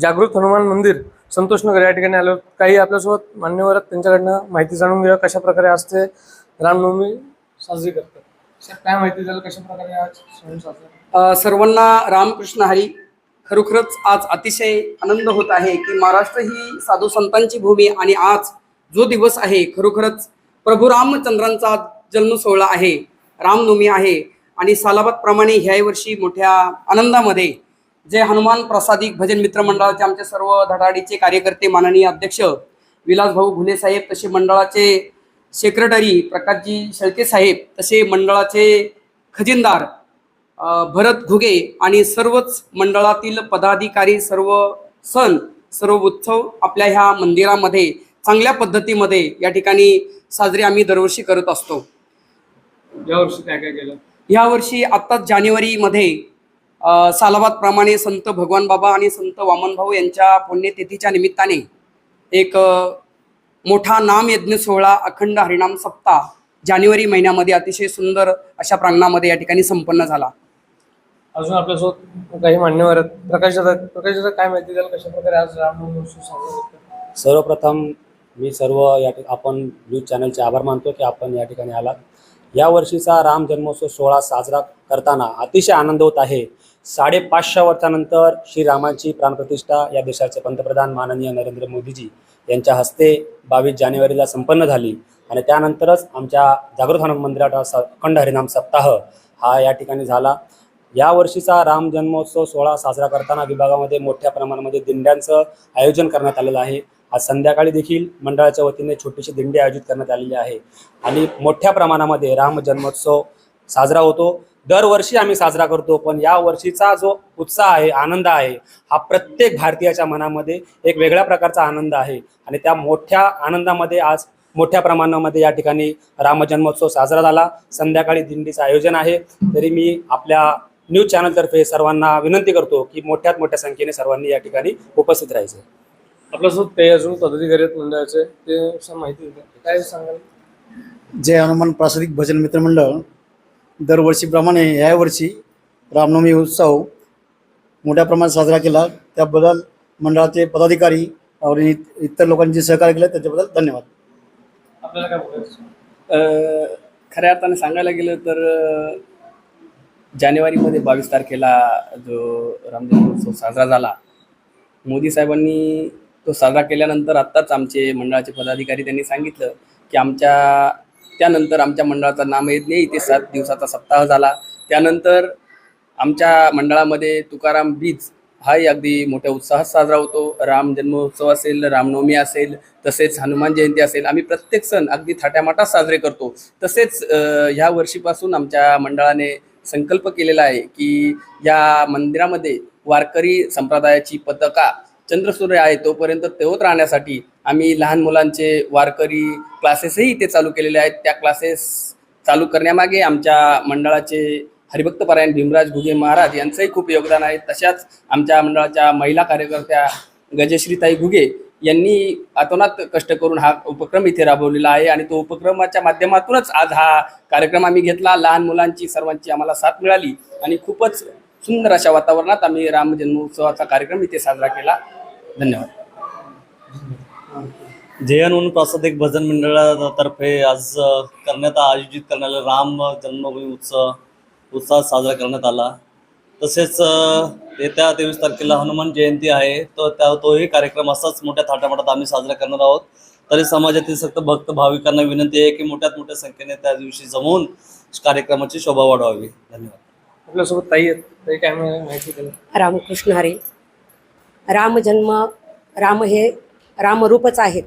जागृत हनुमान मंदिर संतोष नगर या ठिकाणी आलो काही आपल्यासोबत मान्यवर त्यांच्याकडनं माहिती जाणून घेऊया कशा प्रकारे आज ते रामनवमी साजरी करतात. सर, काय माहिती झालं कशा प्रकारे आज सर्वांना रामकृष्ण हरी. खरोखरच आज अतिशय आनंद होत आहे की महाराष्ट्र ही साधू संतांची भूमी आणि आज जो दिवस आहे खरोखरच प्रभू रामचंद्रांचा जन्म सोहळा आहे रामनवमी आहे. आणि सालाबाद प्रमाणे ह्या वर्षी मोठ्या आनंदामध्ये जे हनुमान प्रसादिक भजन मित्र मंडळाचे आमचे सर्व धडाडीचे कार्यकर्ते माननीय अध्यक्ष विलास भाऊ घुले साहेब तसे मंडळाचे सेक्रेटरी प्रकाशजी शेळके साहेब तसे मंडळाचे खजिनदार भरत घुगे आणि सर्वच मंडळातील पदाधिकारी सर्व सण सर्व उत्सव आपल्या ह्या मंदिरामध्ये चांगल्या पद्धतीमध्ये या ठिकाणी साजरे आम्ही दरवर्षी करत असतो. यावर्षी काय काय केलं? यावर्षी आत्ताच जानेवारीमध्ये अ, सालाबाद प्रमाणे संत भगवान बाबा आणि संत वामनभाऊ यांच्या पुण्यतिथीच्या निमित्ताने एक मोठा नाम यज्ञ सोहळा अखंड हरिनाम सप्ताह जानेवारी महिन्यामध्ये अतिशय सुंदर अशा प्रांगणामध्ये या ठिकाणी संपन्न झाला. अजून आपल्यासोबत काही मान्यवर प्रकाश. प्रकाश दादा काय माहिती द्याल? कशा प्रकारे आज रामनवमी उत्सव साजरा करतात सर्वप्रथम मी सर्व या ठिक आपण न्यूज चॅनलचे आभार मानतो की आपण या ठिकाणी आलात. या वर्षीचा राम जन्मोत्सव सोहळा साजरा करताना अतिशय आनंद होत आहे. साडेपाचशे वर्षानंतर श्रीरामाची प्राणप्रतिष्ठा या देशाचे पंतप्रधान माननीय नरेंद्र मोदीजी यांच्या हस्ते बावीस जानेवारीला संपन्न झाली. आणि त्यानंतरच आमच्या जागृत हनुमान मंदिराचा अखंड हरिनाम सप्ताह हा या ठिकाणी झाला. या वर्षीचा राम जन्मोत्सव सोहळा साजरा करताना विभागामध्ये मोठ्या प्रमाणामध्ये दिंड्यांचं आयोजन करण्यात आलेलं आहे. आज संध्याकाळी देखील मंडळाच्या वतीने छोटीशी दिंडी आयोजित करण्यात आलेली आहे. आणि मोठ्या प्रमाणामध्ये राम जन्मोत्सव साजरा होतो. दरवर्षी आम्ही साजरा करतो पण या वर्षीचा जो उत्साह आहे आनंद आहे हा प्रत्येक भारतीयाच्या मनामध्ये एक वेगळ्या प्रकारचा आनंद आहे. आणि त्या मोठ्या आनंदामध्ये आज मोठ्या प्रमाणामध्ये या ठिकाणी राम जन्मोत्सव साजरा झाला. संध्याकाळी दिंडीचं आयोजन आहे. तरी मी आपल्या न्यूज चॅनलतर्फे सर्वांना विनंती करतो की मोठ्यात मोठ्या संख्येने सर्वांनी या ठिकाणी उपस्थित राहायचं. आपल्यासोबत काही अजून पदाधिकारी आहेत मंडळाचे ते माहिती काय सांगाल? जय हनुमान प्रासादिक भजन मित्र मंडळ दरवर्षीप्रमाणे यावर्षी रामनवमी उत्सव मोठ्या प्रमाणात साजरा केला. त्याबद्दल मंडळाचे पदाधिकारी आणि इतर लोकांनी सहकार्य केलं. त्याच्याबद्दल धन्यवाद. आपल्याला काय बोलायचं? खऱ्या अर्थाने सांगायला गेलं तर जानेवारीमध्ये बावीस तारखेला जो रामजन्मोत्सव साजरा झाला मोदी साहेबांनी तो साजरा केल्यानंतर आत्ताच आमचे मंडळाचे पदाधिकारी त्यांनी सांगितलं की आमच्या त्यानंतर आमच्या मंडळाचा नामयज्ञ इथे सात दिवसाचा सप्ताह झाला. त्यानंतर आमच्या मंडळामध्ये तुकाराम बीज हाही अगदी मोठ्या उत्साहात साजरा होतो. राम जन्मोत्सव असेल रामनवमी असेल तसेच हनुमान जयंती असेल आम्ही प्रत्येक सण अगदी थाट्यामाटात साजरे करतो. तसेच ह्या वर्षीपासून आमच्या मंडळाने संकल्प केलेला आहे की या मंदिरामध्ये वारकरी संप्रदायाची पताका चंद्रसूर्य आहे तोपर्यंत तेवत राहण्यासाठी आम्ही लहान मुलांचे वारकरी क्लासेसही इथे चालू केलेले आहेत. त्या क्लासेस चालू करण्यामागे आमच्या मंडळाचे हरिभक्तपरायण भीमराज घुगे महाराज यांचंही खूप योगदान आहे. तशाच आमच्या मंडळाच्या महिला कार्यकर्त्या गजश्रीताई घुगे यांनी अतोनात कष्ट करून हा उपक्रम इथे राबवलेला आहे आणि तो उपक्रमाच्या माध्यमातूनच आज हा कार्यक्रम आम्ही घेतला. लहान मुलांची सर्वांची आम्हाला साथ मिळाली आणि खूपच सुंदर अशा वातावरणात आम्ही राम जन्मोत्सवाचा कार्यक्रम इथे साजरा केला. धन्यवाद. जयन म्हणून प्रासादिक भजन मंडळातर्फे आज करण्यात आयोजित करण्यात राम जन्मभूमी उत्सव उत्साह साजरा करण्यात आला. तसेच येत्या तेवीस तारखेला हनुमान जयंती आहे. तर त्या तोही कार्यक्रम असाच मोठ्या थाटामाटात आम्ही साजरा करणार आहोत. तरी समाजातील सक्त भक्त भाविकांना विनंती आहे की मोठ्यात मोठ्या संख्येने त्या दिवशी जमवून कार्यक्रमाची शोभा वाढवावी. धन्यवाद. आपल्यासोबत ताई आहेत. ताई काय माहिती रामकृष्ण हरी. राम जन्म राम हे रामरूपच आहेत.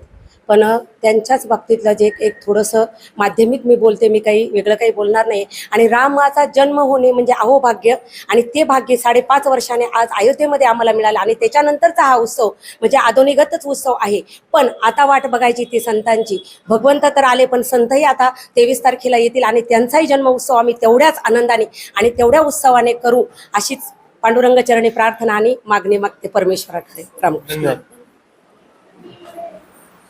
पण त्यांच्याच बाबतीतलं जे एक थोडंसं माध्यमिक मी बोलते मी काही वेगळं काही बोलणार नाही. आणि रामाचा जन्म होणे म्हणजे अहो भाग्य आणि ते भाग्य साडेपाच वर्षाने आज अयोध्येमध्ये आम्हाला मिळालं आणि त्याच्यानंतरचा हा उत्सव म्हणजे आधुनिकतच उत्सव आहे. पण आता वाट बघायची ती संतांची. भगवंत तर आले पण संतही आता तेवीस तारखेला येतील आणि त्यांचाही जन्म उत्सव आम्ही तेवढ्याच आनंदाने आणि तेवढ्या उत्सवाने करू अशीच पांडुरंग चरणी प्रार्थना आणि मागणी मागते परमेश्वराकडे. रामकृष्ण